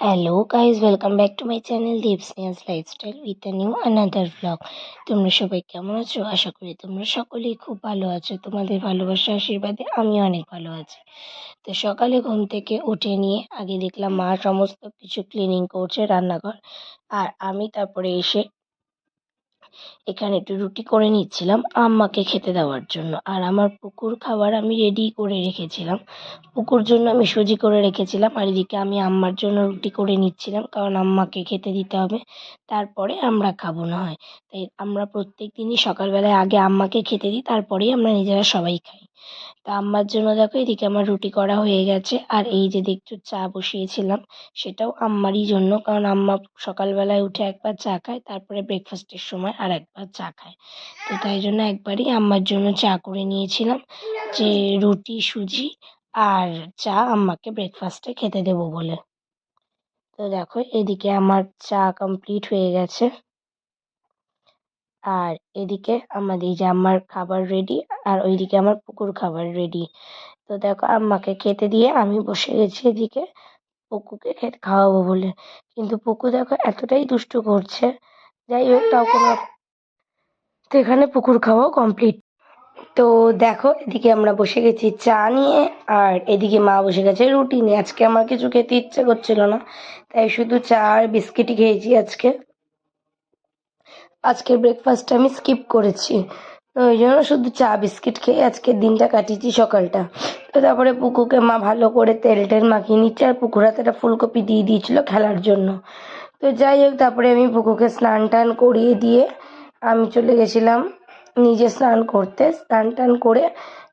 Hello guys welcome back to my channel দীপসনিয়াস lifestyle with a new another blog তোমরা সবাই কেমন আছো? আশা করি তোমরা সকলেই খুব ভালো আছো। তোমাদের ভালোবাসা আশীর্বাদে আমি অনেক ভালো আছি। তো সকালে ঘুম থেকে উঠে নিয়ে আগে দেখলাম মা সমস্ত কিছু ক্লিনিং করছে রান্নাঘর। আর আমি তারপরে এসে এখানে একটু রুটি করে নিচ্ছিলাম আম্মাকে খেতে দেওয়ার জন্য। আর আমার পুকুর খাবার আমি রেডি করে রেখেছিলাম। পুকুর জন্য আমি সুজি করে রেখেছিলাম। আর এদিকে আমি আম্মার জন্য রুটি করে নিচ্ছিলাম, কারণ আম্মাকে খেতে দিতে হবে। তারপরে আমরা খাব না হয়। তাই আমরা প্রত্যেক দিনই সকালবেলায় আগে আম্মাকে খেতে দিই, তারপরেই আমরা নিজেরা সবাই খাই। তা আম্মার জন্য দেখো এদিকে আমার রুটি করা হয়ে গেছে। আর এই যে দেখছ চা বসিয়েছিলাম, সেটাও আম্মারই জন্য। কারণ আম্মা সকালবেলায় উঠে একবার চা খায়, তারপরে ব্রেকফাস্টের সময় আর একবার চা খায়। তো তাই জন্য একবারই আম্মার জন্য চা করে নিয়েছিলাম যে রুটি, সুজি আর চা আম্মাকে ব্রেকফাস্টে খেতে দেবো বলে। তো দেখো এদিকে আমার চা কমপ্লিট হয়ে গেছে। আর এদিকে আমাদের এই যে আম্মার খাবার রেডি আর ওইদিকে আমার পুকুর খাবার রেডি তো দেখো, আম্মাকে খেতে দিয়ে আমি বসে গেছি এদিকে, পুকুকে খেতে খাওয়াবো বলে। কিন্তু পুকু দেখো এতটাই দুষ্টু করছে। যাই হোক, তাও কোনো তো এখানে পুকুর খাওয়াও কমপ্লিট তো দেখো, এদিকে আমরা বসে গেছি চা নিয়ে, আর এদিকে মা বসে গেছে রুটি নিয়ে। আজকে আমার কিছু খেতে ইচ্ছে করছিল না, তাই শুধু চা আর বিস্কিটই খেয়েছি আজকে। আজকের ব্রেকফাস্টটা আমি স্কিপ করেছি। তো ওই জন্য শুধু চা, বিস্কিট খেয়ে আজকের দিনটা কাটিয়েছি সকালটা। তো তারপরে পুকুকে মা ভালো করে তেল টেল মাখিয়ে নিচ্ছে আর পুকুর হাতে একটা ফুলকপি দিয়ে দিয়েছিল খেলার জন্য। তো যাই হোক, তারপরে আমি পুকুকে স্নান টান করিয়ে দিয়ে আমি চলে গেছিলাম নিজে স্নান করতে। স্নান টান করে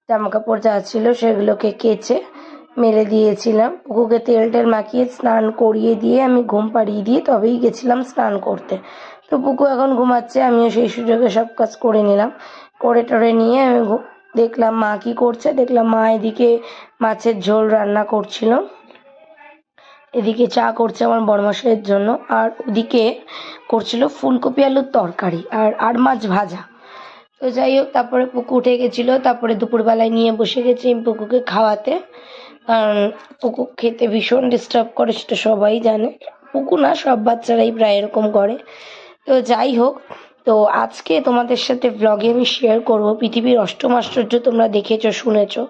জামা কাপড় যা ছিল সেগুলোকে কেচে মেলে দিয়েছিলাম। পুকুকে তেল টেল মাখিয়ে স্নান করিয়ে দিয়ে আমি ঘুম পাড়িয়ে দিয়ে তবেই গেছিলাম স্নান করতে। তো পুকু এখন ঘুমাচ্ছে, আমিও সেই সুযোগে সব কাজ করে নিলাম। করে টরে নিয়ে আমি দেখলাম মা কি করছে, দেখলাম মা এদিকে মাছের ঝোল রান্না করছিল। এদিকে চা করছে আমার বড়মশাইয়ের জন্য, আর ওদিকে করছিল ফুলকপি আলুর তরকারি আর আর মাছ ভাজা। তো যাই হোক, তারপরে পুকু উঠে গেছিল, তারপরে দুপুরবেলায় নিয়ে বসে গেছি পুকুকে খাওয়াতে। কারণ পুকু খেতে ভীষণ ডিস্টার্ব করে, সেটা সবাই জানে। পুকু না, সব বাচ্চারাই প্রায় এরকম করে। তো যাই হোক, তো আজকে তোমাদের সাথে ব্লগে আমি শেয়ার করব। পৃথিবীর অষ্টম আশ্চর্য তোমরা দেখেছ, শুনেছো।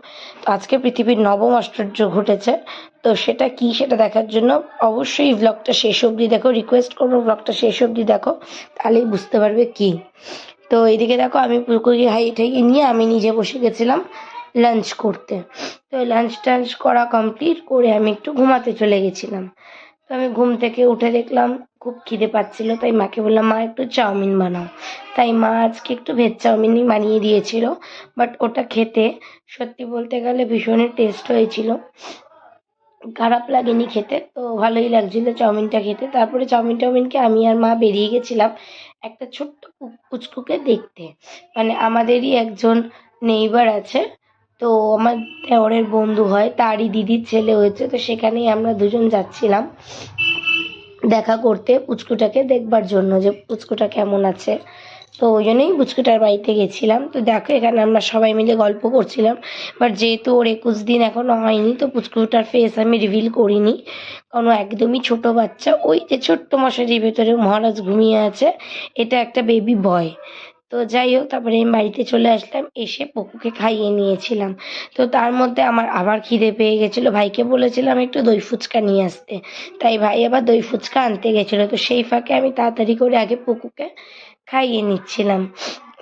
তো আজকে পৃথিবীর নবম আশ্চর্য ঘটেছে। তো সেটা কি সেটা দেখার জন্য অবশ্যই ব্লগটা শেষ অবধি দেখো। রিকোয়েস্ট করব ব্লগটা শেষ অবধি দেখো, তাহলেই বুঝতে পারবে কি। তো এদিকে দেখো, আমি পুকুরকে হাইয়ে ঠাইয়ে নিয়ে আমি নিজে বসে গেছিলাম লাঞ্চ করতে। তো লাঞ্চ টাঞ্চ করা কমপ্লিট করে আমি একটু ঘুমাতে চলে গেছিলাম। তো আমি ঘুম থেকে উঠে দেখলাম খুব খিদে পাচ্ছিল, তাই মাকে বললাম, মা, একটু চাউমিন বানাও। তাই মা আজকে একটু ভেজ চাউমিনই বানিয়ে দিয়েছিল বাট ওটা খেতে সত্যি বলতে গেলে ভীষণই টেস্ট হয়েছিল। খারাপ লাগেনি খেতে, তো ভালোই লাগছিল চাউমিনটা খেতে। তারপরে চাউমিন টাউমিনকে আমি আর মা বেরিয়ে গেছিলাম একটা ছোট্ট পুচকুকে দেখতে। মানে আমাদেরই একজন নেইবার আছে, তো আমার দেওরের বন্ধু হয়, তারই দিদির ছেলে হয়েছে, তো সেখানেই আমরা দুজন যাচ্ছিলাম। দেখা করতে পুচকুটাকে দেখবার জন্য যে পুচকুটা কেমন আছে। তো ওই জন্যই পুচকুটার বাড়িতে গেছিলাম। তো দেখো, এখানে আমরা সবাই মিলে গল্প করছিলাম। বাট যেহেতু ওর একুশ দিন এখনও হয়নি, তো পুচকুটার ফেস আমি রিভিল করিনি। কারণ একদমই ছোট বাচ্চা, ওই যে ছোট্ট মশারির ভেতরে মহারাজ ঘুমিয়ে আছে, এটা একটা বেবি বয় তো যাই হোক, তারপরে আমি বাড়িতে চলে আসলাম, এসে পুকুকে খাইয়ে নিয়েছিলাম। তো তার মধ্যে আমার আবার খিদে পেয়ে গেছিল। ভাইকে বলেছিলাম একটু দই ফুচকা নিয়ে আসতে। তাই ভাই আবার দই ফুচকা আনতে গেছিল। তো সেই ফাঁকে আমি তাড়াতাড়ি করে আগে পুকুকে খাইয়ে নিচ্ছিলাম।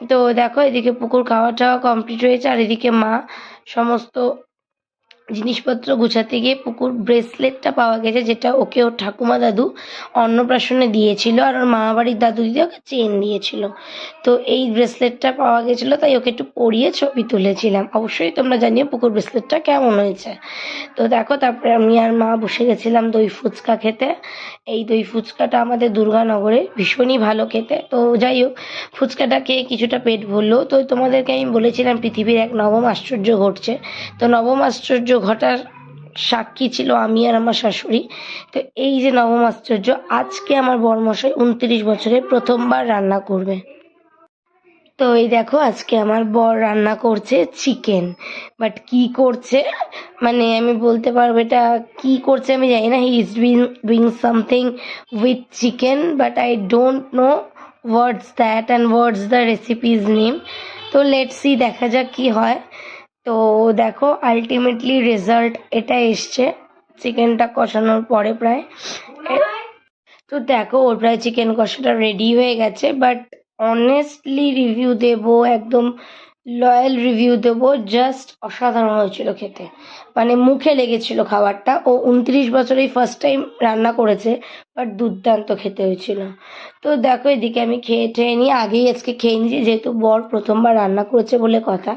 তো দেখো, এদিকে পুকুর খাওয়া টাওয়া কমপ্লিট হয়েছে, আর এদিকে মা সমস্ত জিনিসপত্র গুছাতে গিয়ে পুকুর ব্রেসলেটটা পাওয়া গেছে, যেটা ওকে ওর ঠাকুমা দাদু অন্নপ্রাশনে দিয়েছিল আর ওর মামা বাড়ির দাদু দিদি ওকে চেন দিয়েছিল। তো এই ব্রেসলেটটা পাওয়া গেছিল, তাই ওকে একটু পরিয়ে ছবি তুলেছিলাম। অবশ্যই তোমরা জানিও পুকুর ব্রেসলেটটা কেমন হয়েছে। তো দেখো, তারপরে আমি আর মা বসে গেছিলাম দই ফুচকা খেতে। এই দই ফুচকাটা আমাদের দুর্গানগরে ভীষণই ভালো খেতে। তো যাই হোক, ফুচকাটা খেয়ে কিছুটা পেট ভরলো। তো তোমাদেরকে আমি বলেছিলাম পৃথিবীর এক নবম আশ্চর্য ঘটছে। তো নবম আশ্চর্য ঘটার সাক্ষী ছিল আমি আর আমার শাশুড়ি। তো এই যে নবম আশ্চর্য, আজকে আমার বরমশাই উনত্রিশ বছরে প্রথমবার রান্না করবে। তো এই দেখো, আজকে আমার বর রান্না করছে চিকেন। বাট কি করছে? মানে আমি বলতে পারব এটা কি করছে আমি জানি না। He is doing doing something with chicken but I don't know what's that and words the recipe's name তো লেট সি দেখা যাক কি হয়। তো দেখো আলটিমেটলি রেজাল্ট এটা এসছে চিকেনটা কষানোর পরে প্রায়। তো দেখো, ওর প্রায় চিকেন কষাটা রেডি হয়ে গেছে বাট অনেস্টলি রিভিউ দেবো, একদম লয়াল রিভিউ দেবো জাস্ট অসাধারণ হয়েছিল খেতে। মানে মুখে লেগেছিল খাবারটা। ও উনত্রিশ বছরেই ফার্স্ট টাইম রান্না করেছে বাট দুর্দান্ত খেতে হয়েছিল। তো দেখো, এদিকে আমি খেয়ে টেয়ে নিয়ে আগেই আজকে খেয়ে নিয়েছি, যেহেতু বর প্রথমবার রান্না করেছে বলে কথা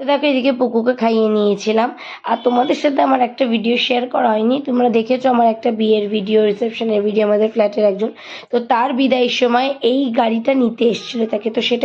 তো দেখো, এদিকে পুকুকে খাইয়ে নিয়েছিলাম। আর তোমাদের সাথে আমার একটা ভিডিও শেয়ার করা হয়নি। তোমরা দেখেছ আমার একটা বিয়ের ভিডিও রিসেপশনের ভিডিও আমাদের ফ্ল্যাটের একজন। তো তার বিদায়ের সময় এই গাড়িটা নিতে এসেছিল তাকে। তো সেটাই